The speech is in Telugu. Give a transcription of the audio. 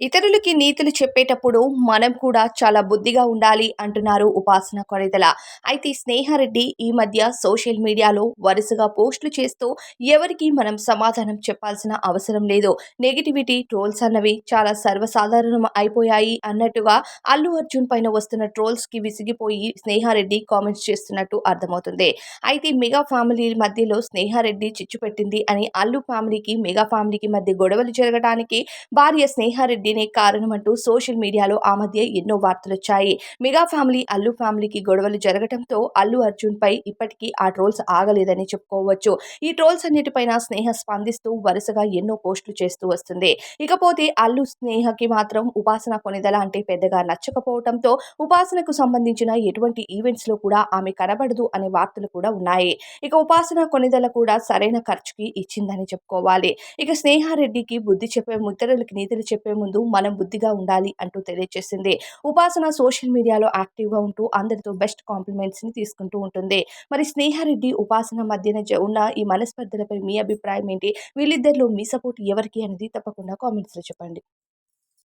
ఇతరులకి నీతులు చెప్పేటప్పుడు మనం కూడా చాలా బుద్ధిగా ఉండాలి అంటున్నారు ఉపాసన కొనిదల. అయితే స్నేహారెడ్డి ఈ మధ్య సోషల్ మీడియాలో వరుసగా పోస్టులు చేస్తూ ఎవరికి మనం సమాధానం చెప్పాల్సిన అవసరం లేదు. నెగిటివిటీ ట్రోల్స్ అన్నవి చాలా సర్వసాధారణం అయిపోయాయి అన్నట్టుగా అల్లు అర్జున్ పైన వస్తున్న ట్రోల్స్కి విసిగిపోయి స్నేహారెడ్డి కామెంట్స్ చేస్తున్నట్టు అర్థమవుతుంది. అయితే మెగా ఫ్యామిలీ మధ్యలో స్నేహారెడ్డి చిచ్చు పెట్టింది అని అల్లు ఫ్యామిలీకి మెగా ఫ్యామిలీకి మధ్య గొడవలు జరగడానికి భార్య స్నేహారెడ్డి రెడ్డినే కారణమంటూ సోషల్ మీడియాలో ఆ మధ్య ఎన్నో వార్తలు వచ్చాయి. మెగా ఫ్యామిలీ అల్లు ఫ్యామిలీకి గొడవలు జరగడంతో అల్లు అర్జున్ పై ఇప్పటికీ ఆ ట్రోల్స్ ఆగలేదని చెప్పుకోవచ్చు. ఈ ట్రోల్స్ అన్నిటిపైన స్నేహ స్పందిస్తూ వరుసగా ఎన్నో పోస్టులు చేస్తూ వస్తుంది. ఇకపోతే అల్లు స్నేహకి మాత్రం ఉపాసన కొనిదల అంటే పెద్దగా నచ్చకపోవడంతో ఉపాసనకు సంబంధించిన ఎటువంటి ఈవెంట్స్లో కూడా ఆమె కనబడదు అనే వార్తలు కూడా ఉన్నాయి. ఇక ఉపాసన కొనిదల కూడా సరైన ఖర్చుకి ఇచ్చిందని చెప్పుకోవాలి. ఇక స్నేహారెడ్డికి బుద్ధి చెప్పే ముద్రలకి నీతులు చెప్పే ముందు కాదు మనం బుద్ధిగా ఉండాలి అంటూ తెలియజేసింది ఉపాసన సోషల్ మీడియాలో యాక్టివ్గా ఉంటూ అందరితో బెస్ట్ కాంప్లిమెంట్స్ని తీసుకుంటూ ఉంటుంది. మరి స్నేహారెడ్డి ఉపాసన మధ్యన ఉన్న ఈ మనస్పర్ధలపై మీ అభిప్రాయం ఏంటి? వీళ్ళిద్దరిలో మీ సపోర్ట్ ఎవరికి అనేది తప్పకుండా కామెంట్స్లో చెప్పండి.